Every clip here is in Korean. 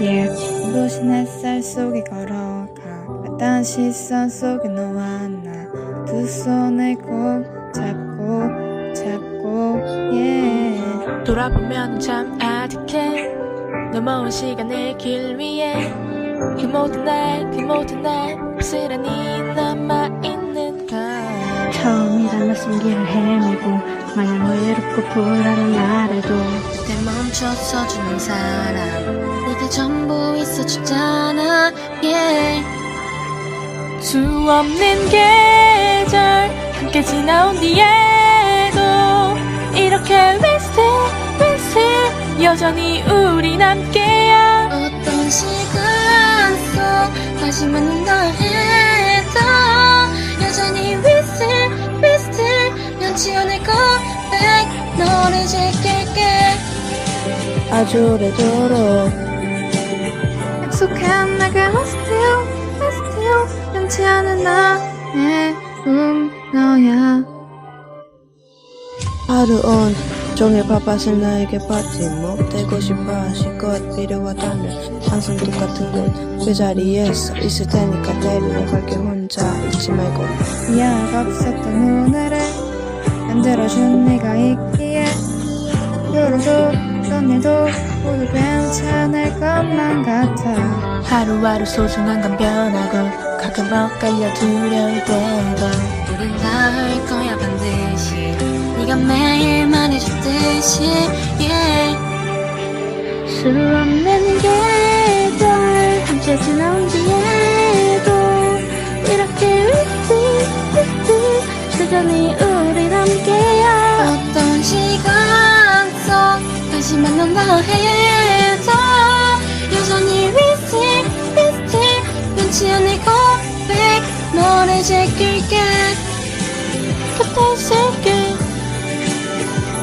here 부신 햇살 속에 걸어가. 따뜻한 시선 속에 너와 나 두 손을 꼭 잡고 잡고 yeah 돌아보면 참 아득해. 넘어온 시간을 길 위에. 그 모든 날 그 모든 날 쓸쓸하니 남아있는가 처음이란 낯선 길을 헤매고 마냥 외롭고 불안한 날에도 그때 멈춰서 주는 사람. 내게 전부 있어주잖아. Yeah. 수 없는 계절 함께 지나온 뒤에도 이렇게 웨스트 웨스트 여전히 우린 함께야. 어떤 시간 속 다시 만난다 해도 여전히 웨스트 웨스트 변치 않을 고백 너를 지킬게 아주 오래도록 약속한 나가 still still 변치 않은 나의 꿈 너야. 하루 온 종일 바빴을 나에게 받지 못되고 싶어 실컷 필요하다면 항상 똑같은 곳 그 자리에 서 있을 테니까 데리러 갈게 혼자 잊지 말고. 미안하가 없었던 오늘을 만들어준 내가 있기에. 요로도 또 내도 모두 괜찮을 것만 같아. 하루하루 소중한 건 변하고 가끔 엇갈려 두려울 때도 우린 닿을 거야 반드시. 네가 매일 말해줬듯이 yeah. 수 없는 계절 함께 지나온 뒤에도 이렇게 위트 위트 여전히 우린 함께야 어떤 시간 해도 여전히 위스 위스 변치 않을 고백 너를 지킬게. 곁에 있을게.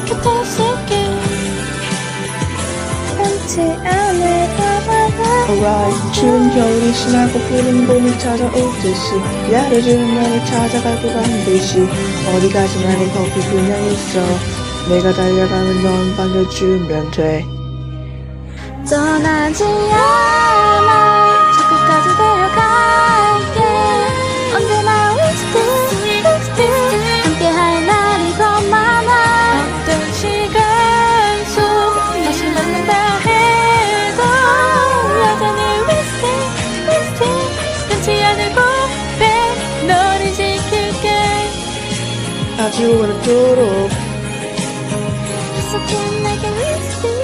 곁에 있을게. 변치 않을 것만 Alright 추운 겨울이 지나고 푸른 봄이 찾아오듯이 기다려주는 너를 찾아갈고 반드시 어디 가지 말고 거기 그냥 있어. 내가 달려가면 넌 반겨주면 돼 떠나지 않아. 저끝까지 데려갈게. 언제나 위스트 위스트 함께할 날이 더 많아. 어떤 시간 속 다시 만난다 해도 여전히 위스 위스 변치 않을 고백 너를 지킬게. 아주 오래도록. 약속해 내게 위스트